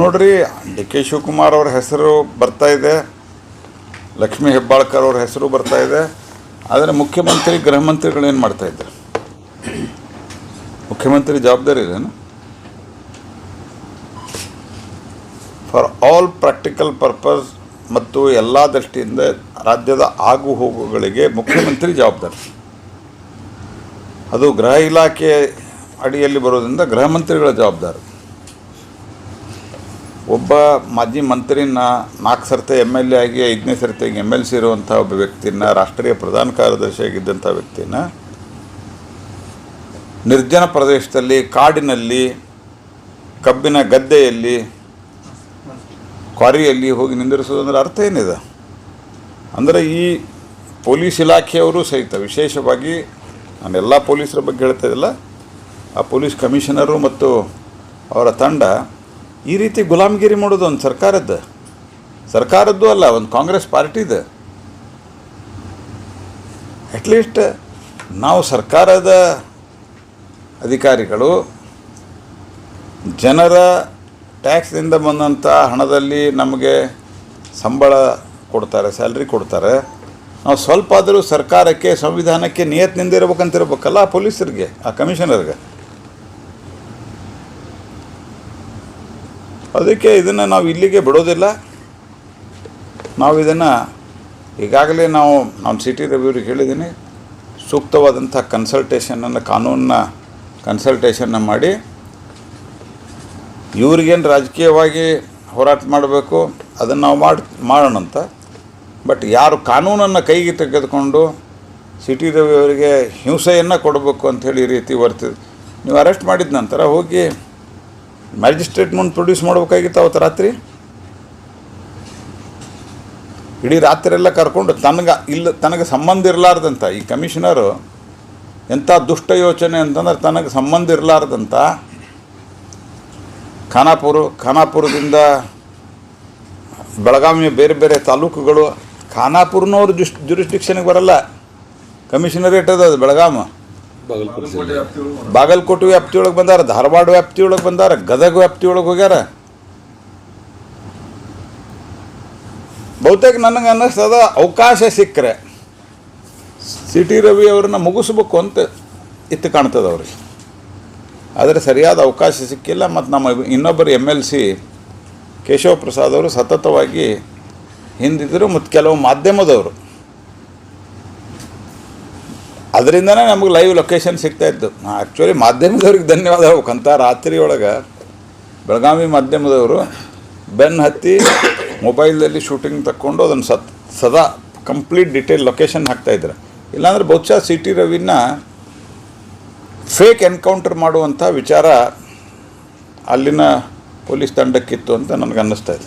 ನೋಡ್ರಿ, D K Shivakumar ಅವ್ರ ಹೆಸರು ಬರ್ತಾ ಇದೆ. ಲಕ್ಷ್ಮೀ ಹೆಬ್ಬಾಳ್ಕರ್ ಅವ್ರ ಹೆಸರು ಬರ್ತಾ ಇದೆ. ಆದರೆ ಮುಖ್ಯಮಂತ್ರಿ, ಗೃಹ ಮಂತ್ರಿಗಳು ಏನು ಮಾಡ್ತಾ ಇದ್ದಾರೆ? ಮುಖ್ಯಮಂತ್ರಿ ಜವಾಬ್ದಾರಿ ಇದೇನು ಫಾರ್ ಆಲ್ ಪ್ರಾಕ್ಟಿಕಲ್ ಪರ್ಪಸ್ ಮತ್ತು ಎಲ್ಲ ದೃಷ್ಟಿಯಿಂದ ರಾಜ್ಯದ ಆಗು ಹೋಗುಗಳಿಗೆ ಮುಖ್ಯಮಂತ್ರಿ ಜವಾಬ್ದಾರಿ. ಅದು ಗೃಹ ಇಲಾಖೆ ಅಡಿಯಲ್ಲಿ ಬರೋದ್ರಿಂದ ಗೃಹ ಮಂತ್ರಿಗಳ ಜವಾಬ್ದಾರಿ. ಒಬ್ಬ ಮಾಜಿ ಮಂತ್ರಿನ ನಾಲ್ಕು ಸರ್ತಿ ಎಂ ಎಲ್ ಎ ಆಗಿ ಐದನೇ ಸರ್ತಿಗೆ ಎಂ ಎಲ್ ಸಿ ಇರುವಂಥ ಒಬ್ಬ ವ್ಯಕ್ತಿನ, ರಾಷ್ಟ್ರೀಯ ಪ್ರಧಾನ ಕಾರ್ಯದರ್ಶಿಯಾಗಿದ್ದಂಥ ವ್ಯಕ್ತಿನ ನಿರ್ಜನ ಪ್ರದೇಶದಲ್ಲಿ ಕಾಡಿನಲ್ಲಿ, ಕಬ್ಬಿನ ಗದ್ದೆಯಲ್ಲಿ, ಕ್ವಾರಿಯಲ್ಲಿ ಹೋಗಿ ನಿಂದಿರಿಸೋದಂದ್ರೆ ಅರ್ಥ ಏನಿದೆ? ಅಂದರೆ ಈ ಪೊಲೀಸ್ ಇಲಾಖೆಯವರು ಸಹಿತ, ವಿಶೇಷವಾಗಿ ನಾನು ಎಲ್ಲ ಪೊಲೀಸರ ಬಗ್ಗೆ ಹೇಳ್ತಾ ಇದ್ದಿಲ್ಲ ಆ ಪೊಲೀಸ್ ಕಮಿಷನರು ಮತ್ತು ಅವರ ತಂಡ ಈ ರೀತಿ ಗುಲಾಮಗಿರಿ ಮಾಡೋದು ಒಂದು ಸರ್ಕಾರದ್ದು ಸರ್ಕಾರದ್ದು ಅಲ್ಲ, ಒಂದು ಕಾಂಗ್ರೆಸ್ ಪಾರ್ಟಿದು. ಅಟ್ಲೀಸ್ಟ್ ನಾವು ಸರ್ಕಾರದ ಅಧಿಕಾರಿಗಳು, ಜನರ ಟ್ಯಾಕ್ಸ್ನಿಂದ ಬಂದಂಥ ಹಣದಲ್ಲಿ ನಮಗೆ ಸಂಬಳ ಕೊಡ್ತಾರೆ, ಸ್ಯಾಲ್ರಿ ಕೊಡ್ತಾರೆ. ನಾವು ಸ್ವಲ್ಪ ಆದರೂ ಸರ್ಕಾರಕ್ಕೆ, ಸಂವಿಧಾನಕ್ಕೆ ನಿಯತ್ನಿಂದ ಇರಬೇಕಂತಿರ್ಬೇಕಲ್ಲ ಆ ಪೊಲೀಸರಿಗೆ, ಆ ಕಮಿಷನರ್ಗೆ. ಅದಕ್ಕೆ ಇದನ್ನು ನಾವು ಇಲ್ಲಿಗೆ ಬಿಡೋದಿಲ್ಲ. ನಾವು ಇದನ್ನು ಈಗಾಗಲೇ ನಾವು ನಮ್ಮ ಸಿಟಿ ರವಿಯವ್ರಿಗೆ ಹೇಳಿದ್ದೀನಿ, ಸೂಕ್ತವಾದಂಥ ಕನ್ಸಲ್ಟೇಷನನ್ನು ಕಾನೂನನ್ನ ಕನ್ಸಲ್ಟೇಷನ್ನ ಮಾಡಿ, ಇವ್ರಿಗೇನು ರಾಜಕೀಯವಾಗಿ ಹೋರಾಟ ಮಾಡಬೇಕು, ಅದನ್ನು ನಾವು ಮಾಡಿ, ಮಾಡೋಣಂತ. ಬಟ್ ಯಾರು ಕಾನೂನನ್ನು ಕೈಗೆ ತೆಗೆದುಕೊಂಡು ಸಿಟಿ ರವಿ ಅವರಿಗೆ ಹಿಂಸೆಯನ್ನು ಕೊಡಬೇಕು ಅಂಥೇಳಿ ಈ ರೀತಿ ಬರ್ತಿದ್ರು ನೀವು ಅರೆಸ್ಟ್ ಮಾಡಿದ ನಂತರ ಹೋಗಿ ಮ್ಯಾಜಿಸ್ಟ್ರೇಟ್ ಮುಂದೆ ಪ್ರೊಡ್ಯೂಸ್ ಮಾಡ್ಬೇಕಾಗಿತ್ತು ಅವತ್ತು ರಾತ್ರಿ? ಇಡೀ ರಾತ್ರಿ ಎಲ್ಲ ಕರ್ಕೊಂಡು ತನಗೆ ಇಲ್ಲ, ತನಗೆ ಸಂಬಂಧ ಇರಲಾರ್ದಂತ, ಈ ಕಮಿಷನರು ಎಂಥ ದುಷ್ಟ ಯೋಚನೆ ಅಂತಂದ್ರೆ ತನಗೆ ಸಂಬಂಧ ಇರಲಾರ್ದಂತ ಖಾನಾಪುರ, ಖಾನಾಪುರದಿಂದ ಬೆಳಗಾವಿಯ ಬೇರೆ ಬೇರೆ ತಾಲೂಕುಗಳು, ಖಾನಾಪುರನವ್ರು ಜುಸ್ ಜುರಿಸ್ಟಿಕ್ಷನ್ಗೆ ಬರಲ್ಲ. ಕಮಿಷನರೇಟ್ ಅದ ಬೆಳಗಾಮ. ಬಾಗಲಕೋಟೆ ವ್ಯಾಪ್ತಿಯೊಳಗೆ ಬಾಗಲಕೋಟೆ ವ್ಯಾಪ್ತಿಯೊಳಗೆ ಬಂದಾರ ಧಾರವಾಡ ವ್ಯಾಪ್ತಿಯೊಳಗೆ ಬಂದಾರ ಗದಗ ವ್ಯಾಪ್ತಿಯೊಳಗೆ ಹೋಗ್ಯಾರ. ಬಹುತೇಕ ನನಗೆ ಅನ್ನಿಸ್ತದ ಅವಕಾಶ ಸಿಕ್ಕರೆ. ಸಿ ಟಿ ರವಿ ಅವ್ರನ್ನ ಮುಗಿಸ್ಬೇಕು ಅಂತ ಇತ್ತು ಕಾಣ್ತದೆ ಅವ್ರಿಗೆ. ಆದರೆ ಸರಿಯಾದ ಅವಕಾಶ ಸಿಕ್ಕಿಲ್ಲ ಮತ್ತು ನಮ್ಮ ಇನ್ನೊಬ್ಬರು M L C Keshava Prasad ಅವರು ಸತತವಾಗಿ ಹಿಂದಿದ್ದರು ಮತ್ತು ಕೆಲವು ಮಾಧ್ಯಮದವರು. ಅದರಿಂದನೇ ನಮಗೆ ಲೈವ್ ಲೊಕೇಶನ್ ಸಿಗ್ತಾ ಇತ್ತು. ಆ್ಯಕ್ಚುಲಿ ಮಾಧ್ಯಮದವ್ರಿಗೆ ಧನ್ಯವಾದ ಹೋಗ್ಬೇಕಂತ ರಾತ್ರಿ ಒಳಗೆ ಬೆಳಗಾವಿ ಮಾಧ್ಯಮದವರು ಬೆನ್ ಹತ್ತಿ ಮೊಬೈಲಲ್ಲಿ ಶೂಟಿಂಗ್ ತಕ್ಕೊಂಡು ಅದನ್ನು ಸತ್, ಸದಾ ಕಂಪ್ಲೀಟ್ ಡಿಟೇಲ್ ಲೊಕೇಶನ್ ಹಾಕ್ತಾಯಿದ್ರು ಇಲ್ಲಾಂದ್ರೆ ಬಹುಶಃ ಸಿ ಟಿ ರವಿನ ಫೇಕ್ ಎನ್ಕೌಂಟರ್ ಮಾಡುವಂಥ ವಿಚಾರ ಅಲ್ಲಿನ ಪೊಲೀಸ್ ತಂಡಕ್ಕಿತ್ತು ಅಂತ ನನಗೆ ಅನ್ನಿಸ್ತಾ ಇದೆ.